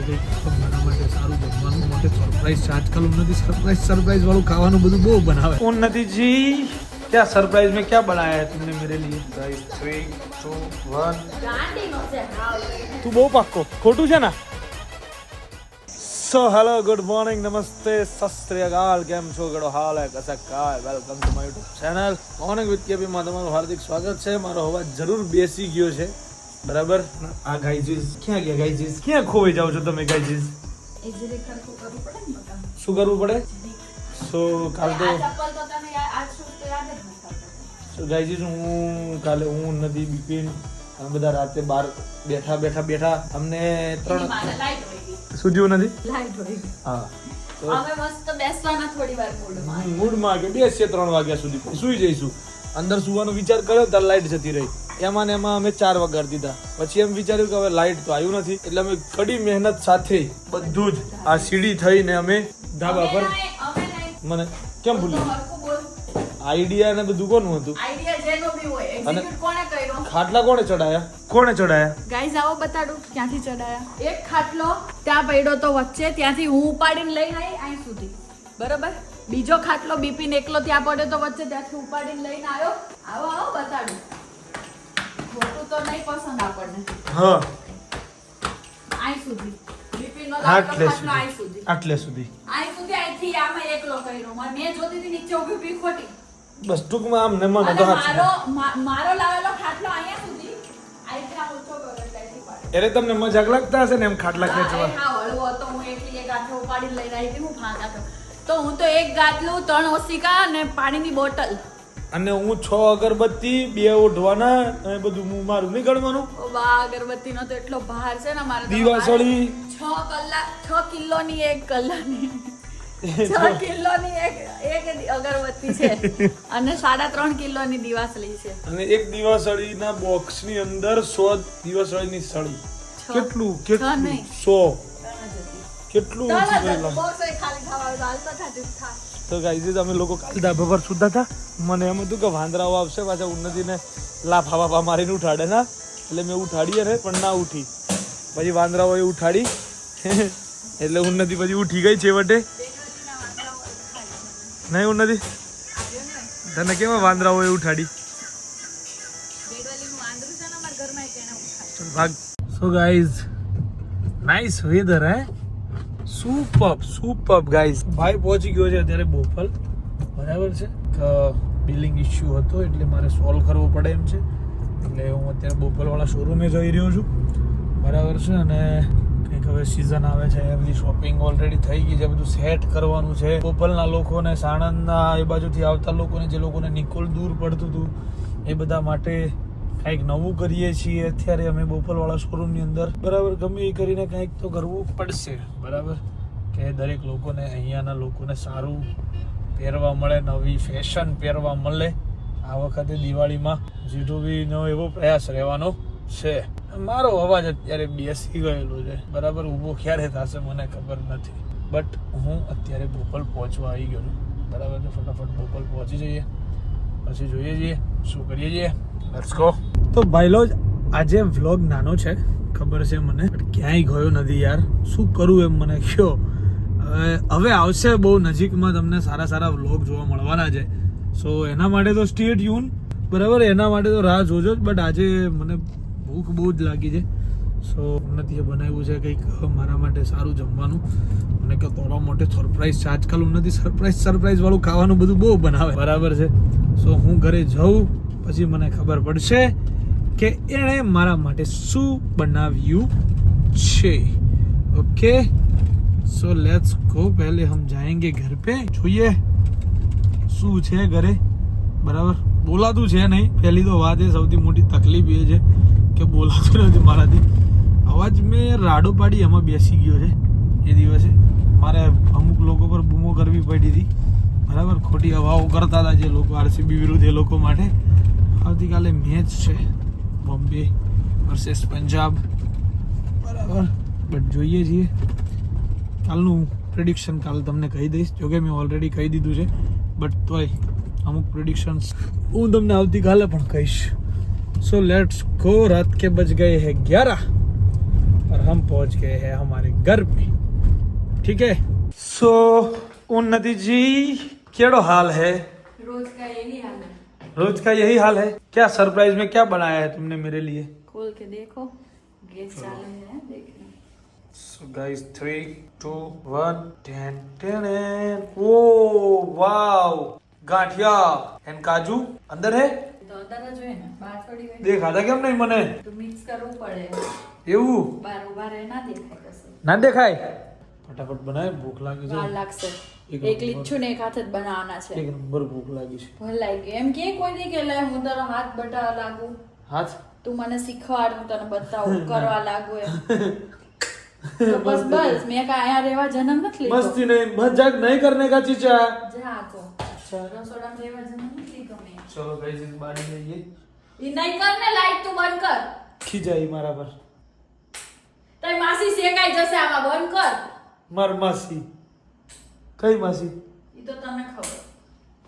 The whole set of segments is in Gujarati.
કંઈક મારા માટે સારું જમવાનું માટે સરપ્રાઈઝ છે આજકાલ ઉન્નતિ સરપ્રાઈઝ સરપ્રાઈઝ વાળું ખાવાનું બધું બહુ બનાવે ઉન્નતિ જી क्या सरप्राइज में क्या बनाया है तुमने मेरे लिए गाइस थ्री टू वन ગાંડીનો છે હાવ તું બહુ પાક્કો ખોટું છે ને સો હેલો ગુડ મોર્નિંગ નમસ્તે સસ્ત્રીયકાલ કેમ છો ગડો હાલ હે કસક કાય welcome to my YouTube channel morning with KP માં તમારું હાર્દિક સ્વાગત છે મારો અવાજ જરૂર બેસી ગયો છે બરાબર? આ ગાઈજીસ ક્યાં ગયા ગાઈજીસ ક્યાં ખોવાઈ જાવ છો તમે ગાઈજીસ શું કરવું પડે સો કાલ તો નથી. સો ગાઈજીસ હું કાલે હું નદી બિપિન. અમે બધા રાતે બહાર બેઠા બેઠા બેઠા અમને ત્રણ થયું નથી. હા. મૂડમાં. કે બેસીએ ત્રણ વાગ્યા સુધી. સુઈ જઈશું. અંદર સુવાનો વિચાર કર્યો ત્યારે લાઈટ જતી રહી. એમાં ને એમાં અમે ચાર વગાડ દીધા. પછી એમ વિચાર્યું કે હવે લાઈટ તો આવ્યું નથી એટલે અમે કડી મહેનત સાથે બધું જ આ સીડી થઈને અમે ધાબા પર. મને કેમ તો ભૂલ્યું આઈડિયા ને બધું કોનું હતું? આઈડિયા જેનો બી હોય. અને- execute કોણે કર્યો? ખાટલા કોણે ચડાયા? કોણે ચડાયા? ગાઈઝ આવો બતાડું ક્યાંથી ચડાયા? એક ખાટલો ત્યાં પડ્યો તો વચ્ચે ત્યાંથી હું ઉપાડીને લઈને આવી અહીં સુધી. બરોબર? બીજો ખાટલો બીપીન એકલો ત્યાં પડ્યો તો વચ્ચે ત્યાંથી ઉપાડીને લઈને આવ્યો આવો આવો બતાડું. ખોટું તો નહીં પસંદ આપણને. હા. અહીં સુધી. આટલે લાકડો ખાટલો અહીં સુધી સુધી. આટલે સુધી. અહીં સુધી અહીંથી આમાં એકલો કર્યો. મને જોતી હતી નીચે ઊભી ઊભી ખોટી. બસ ટૂંકમાં આમ ને મને તો મારો મારો લાવેલો ખાટલો અહીંયા સુધી. અહીંથી આમ ઊંચો કર્યો એટલે તમને મજાક લાગતા હશે ને એમ ખાટલા ખેંચવા? હા, હળવો હતો. હું એકલી એક હાથે ઉપાડીને લઈને આવી હતી. હું ફાંક તો હું તો એક ગાટલું ત્રણ ઓસિકા અને પાણીની બોટલ. અને હું છ અગરબત્તી બે ઓઢવાના અને બધું હું મારું નહીં ગણવાનું. બા અગરબત્તીનો તો એટલો ભાર છે ને મારા દિવાસળી. છ કલાક છ કિલોની એક છ કિલોની એક એક અગરબત્તી છે. અને સાડા ત્રણ કિલોની દિવાસળી છે. અને એક દિવાસળીના બોક્સની અંદર સો દિવાસળીની સળી. કેટલું કેટલું? સો. કેટલું. બોક્સ ખાલી હાલ તો. તો ગાઈઝીસ અમે લોકો કાલ ધાબા પર સુધા હતા. મને એમ હતું કે વાંદરાઓ આવશે પાછા ઉન્નતિને લાફા વાફા મારીને ઉઠાડે ના? એટલે મેં ઉઠાડીએ અને પણ ના ઉઠી. પછી વાંદરાઓએ ઉઠાડી. એટલે ઉન્નતિ પછી ઉઠી ગઈ છેવટે. નહીં ઉન્નતિ? તને કેવા વાંદરાઓએ ઉઠાડી? છે ભાગ. સો ગાઈઝ નાઇસ વેધર હે? સુપર સુપર ગાઈઝ ભાઈ પહોંચી ગયો છે અત્યારે બોપલ. બરાબર છે? બિલિંગ ઇશ્યુ હતો, એટલે મારે સોલ્વ કરવો પડે એમ છે. એટલે હું અત્યારે બોપલવાળા શોરૂમે જઈ રહ્યો છું. બરાબર છે? અને કંઈક હવે સિઝન આવે છે બધી શોપિંગ ઓલરેડી થઈ ગઈ છે, બધું સેટ કરવાનું છે. બોપલના લોકોને, સાણંદના એ બાજુથી આવતા લોકોને, જે લોકોને નિકોલ દૂર પડતું હતું, એ બધા માટે કંઈક નવું કરીએ છીએ. અત્યારે અમે બોપલવાળા શોરૂમની અંદર. બરાબર, ગમે એ કરીને કંઈક તો કરવું પડશે. બરાબર? કે દરેક લોકોને, અહીંયાના લોકોને સારું પહેરવા મળે, નવી ફેશન પહેરવા મળે. આ વખતે દિવાળીમાં જીટુબીનો એવો પ્રયાસ રહેવાનો છે. મારો અવાજ અત્યારે બેસી ગયેલો છે. બરાબર? ઊભો ક્યારે થશે મને ખબર નથી. બટ હું અત્યારે બોપલ પહોંચવા આવી ગયો છું. બરાબર? ફટાફટ બોપલ પહોંચી જઈએ. પછી જોઈએ છીએ શું કરીએ છીએ લેટ્સ ગો તો ભાઈલો, આજે વ્લોગ નાનો છે, ખબર છે મને ક્યાંય ગયો નથી યાર. શું કરું એમ મને કયો? હવે આવશે બહુ નજીકમાં તમને સારા સારા વ્લોગ જોવા મળવાના છે. સો એના માટે તો સ્ટે ટ્યુન બરાબર, એના માટે તો રાહ જોજો જ બટ આજે મને ભૂખ બહુ જ લાગી છે. સો ઉન્નતિએ બનાવ્યું છે કંઈક, મારા માટે સારું જમવાનું. મને કે થોડો મોટે સરપ્રાઈઝ છે. આજકાલ ઉન્નતિ સરપ્રાઈઝ સરપ્રાઈઝ વાળું ખાવાનું બધું બહુ બનાવે. બરાબર છે. સો હું ઘરે જઉં, પછી મને ખબર પડશે. કે એણે મારા માટે શું બનાવ્યું છે? ઓકે સો લેટ્સ ગો પહેલે હમ જાયેંગે ઘર પે. જોઈએ શું છે ઘરે. બરાબર? બોલાતું છે નહીં. પહેલી તો વાત એ સૌથી મોટી તકલીફ એ છે કે બોલાતું નથી મારાથી. અવાજ મેં રાડો પાડી, એમાં બેસી ગયો છે. એ દિવસે મારે અમુક લોકો પર બૂમો કરવી પડી હતી. બરાબર? ખોટી હવાઓ કરતા હતા જે લોકો આરસીબી વિરુદ્ધ એ લોકો માટે. આવતીકાલે મેચ છે. બોમ્બે વર્સેસ પંજાબ બરાબર બટ જોઈએ છીએ કાલનું પ્રિડિક્શન કાલ તમને કહી દઈશ જોકે મેં ઓલરેડી કહી દીધું છે બટ તોય અમુક પ્રિડિક્શન્સ હું તમને આવતીકાલે પણ કહીશ સો લેટ્સ ગો રાત કે બજ ગયે હે ગ્યારહ और हम पहुंच गए हैं हमारे घर पे ठीक है सो उन्नति जी केड़ो हाल है रोज का यही हाल है रोज का यही हाल है क्या सरप्राइज में क्या बनाया है तुमने मेरे लिए खोल के देखो गैस चालू है देख रहे हैं। So guys, three, two, one, ten, ten, and oh wow, gathiya and કાજુ અંદર હે તો અંદર જ હોય ને બહાર થોડી હોય દેખાતા કેમ નહીં મને તો મિક્સ કરવું પડે એવું બહાર ઉભા રહે ના દેખાય કશું ના દેખાય ફટાફટ બનાય ભૂખ લાગી વાર છે લાગશે એક એક હાથ બનાવવાના જન્મ નથી ચલો ગાઈસ જઈએ ઈ નહીં કર ને લાઈટ તું બંધ કર. ખીજાઈ મારા પર. તઈ માસી શેકાઈ જશે આમાં બંધ કર. માર માસી. કઈ માસી?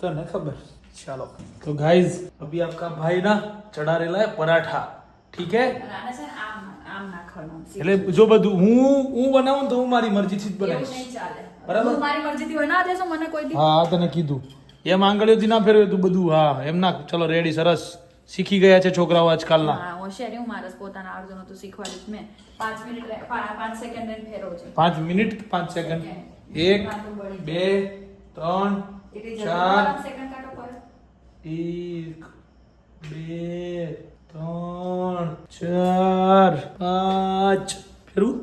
તને ખબર. ચાલો. તો ગાઈઝ અભી આપકા ભાઈ ના ચડા પરાઠા. ઠીક હે? એટલે જો બધું હું હું બનાવું તો હું મારી મરજીથી જ બનાવીશ. બરાબર? મારી મરજીથી બનાવ દેશો મને કોઈ હા તને કીધું. એમ આંગળીઓથી ના ફેરવે તું બધું. હા એમ ના ચલો રેડી સરસ. શીખી ગયા છે છોકરાઓ આજકાલના. હોશિયારી હું મારસ પોતાના આવડતું નતું શીખવાડી મેં. પાંચ મિનિટ પાંચ સેકન્ડ ફેરવ છે પાંચ મિનિટ પાંચ સેકન્ડ એક બે ત્રણ ચાર એક બે ત્રણ ચાર પાંચ ફેરવું.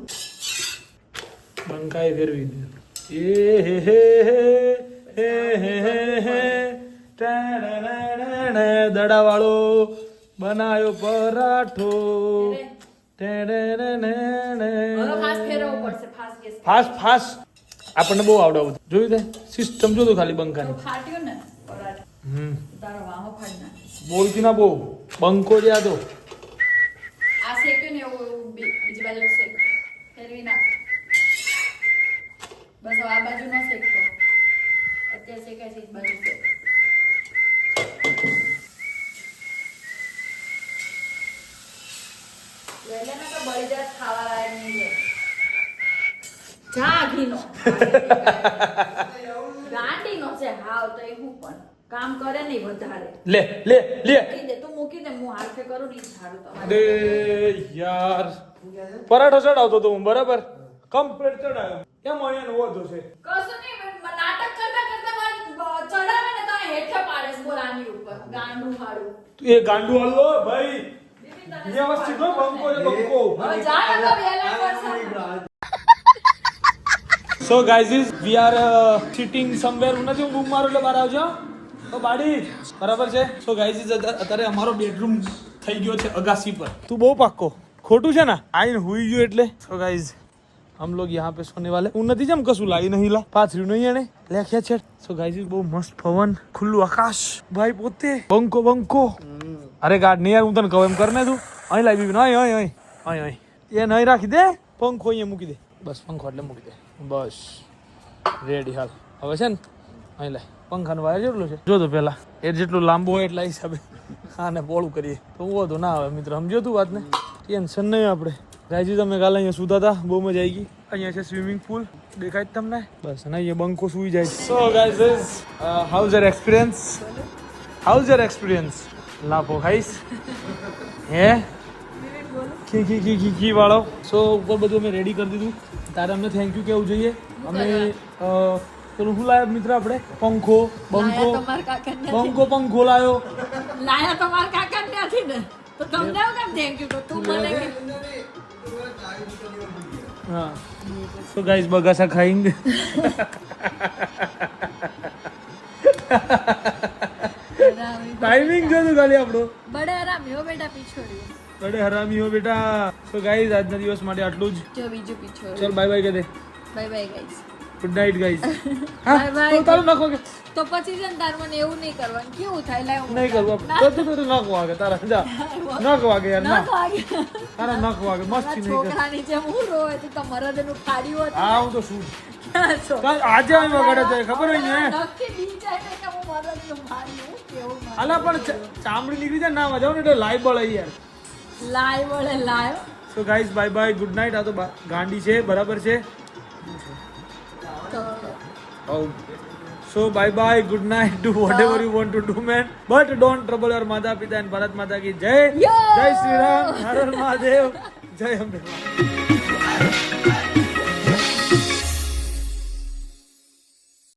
બંકાઈ ફેરવી દે. એ હે હે હે હે હે દડાવાળો બનાયો પરાઠો. ફાસ્ટ ફાસ્ટ આપણને બહુ આવડે બધું જોયું તે? સિસ્ટમ જોતું ખાલી બંકાની. ફાટ્યું ને હમ. તારો વાહો ફાડી નાખીશ બોલતી ના બહુ. બંકો જે આ તો. આ શેક્યું ને એવું એવું બીજી બાજુ શેક ફેરવી નાખ. બસ આ બાજુ નો શેકતો અત્યારે શેકાય છે બાજુ શેક વહેલાના તો બળી જાય ખાવા લાયક નહીં રહે. જા ઘીનો ગાંડીનો છે હાવ તો એ હું પણ કામ કરે નહીં વધારે. લે લે લે. મૂકી દે તું મૂકી દે હું હાથે કરું નહીં સારું તમારે. દે યાર. પરાઠો ચડાવતો તો હું બરાબર? કમ્પ્લીટ ચડાવ્યો કેમ અહીંયા વધુ છે. કશું નહીં પણ નાટક કરતા કરતા ચડાવે ને તો હેઠે પાડે છે બોલાની ઉપર ગાંડું હાડું તું એ ગાંડું હાલો ભાઈ. વ્યવસ્થિત હો બંકો બંકો હવે જા ને તો વરસાદમાં. so guys is we are sitting somewhere હું નથી હું બૂમ મારું એટલે બહાર આવજો તો બાડી બરાબર છે સો ગાઈઝ ઇઝ અત્યારે અમારો બેડરૂમ થઈ ગયો છે અગાસી પર તું બહુ પાક્કો ખોટું છે ને આઈને હુઈ ગયો એટલે સો ગાઈઝ हम लोग यहाँ पे सोने वाले હું નથી જેમ કશું લાવી નહીં લા પાથર્યું નહીં એને લેખ્યા છે સો ગાઈઝ બહુ મસ્ત પવન ખુલ્લું આકાશ ભાઈ પોતે બંકો બંકો અરે ગાડ નહીં યાર હું તને કહું એમ કર ને તું અહીં લાવી બીબી અહીં અહીં અહીં અહીં અહીં એ નહીં રાખી દે પંખો અહીંયા મૂકી દે બસ પંખો એટલે મૂકી દે બસ રેડી હાલ. હવે છે ને અહીં લે પંખાનું વાયર જેટલું છે જો તો પેલા એ જેટલું લાંબુ હોય એટલા હિસાબે આને પોળું કરીએ. તો વધુ ના આવે મિત્ર સમજો તું વાતને? ટેન્શન નહીં આપણે? રાજી તમે કાલે અહીંયા સુતા હતા બહુ મજા આવી ગઈ. અહીંયા છે સ્વિમિંગ પુલ દેખાય જ તમને? બસ અને અહીંયા બંકો સુઈ જાય so guys how's your experience how's your experience લાભો ખાઈશ હે? કી કી કી કી કી વાળો. સો ઉપર બધું અમે રેડી કરી દીધું. તારે અમને થેન્ક યુ કેવું જોઈએ? અમે પેલું શું લાવ્યા મિત્ર આપણે? પંખો પંખો બંકો પંખો લાવ્યો લાયા. તો કાકા ત્યાંથી ને? તો તમને કેમ થેન્ક યુ તું મને હા. તો ગાઈસ બગાસા ખાઈંગે ટાઈમિંગ જો ખાલી આપણો. બડે આરામ બેટા પીછોડ્યો બડે હરામી હો બેટા. તો ગાઈઝ આજના દિવસ માટે આટલું જ. જો બીજો પીછો. ચલ બાય બાય કહી દે. Bye bye guys good night guys bye bye તો તારું નાખો કે? તો પછી છે ને તાર મને એવું નહીં કરવાનું. કેવું થાય? લાવ નહીં કરવું. તો તો તો નાખો વાગે તારા જા. નાખો વાગે યાર નાખો વાગે તારા નાખો વાગે મસ્ત નહીં કર. છોકરાની જેમ હું રોય તો તમારા દેનું ફાડ્યું હતું આ હું તો શું? આજે આવી વગાડે છે ખબર હોય ને? હું. આલા પણ ચામડી નીકળી જાય ના મજા ને એટલે લાઈવ બળે યાર. લાય ઓલે live so guys bye bye good night આ તો ગાંડી છે બરાબર છે? So bye bye good night do whatever you want to do man but don't trouble your માતા પિતા એન્ડ ભારત માતા કી જય જય શ્રી રામ હર હર મહાદેવ જય અંબે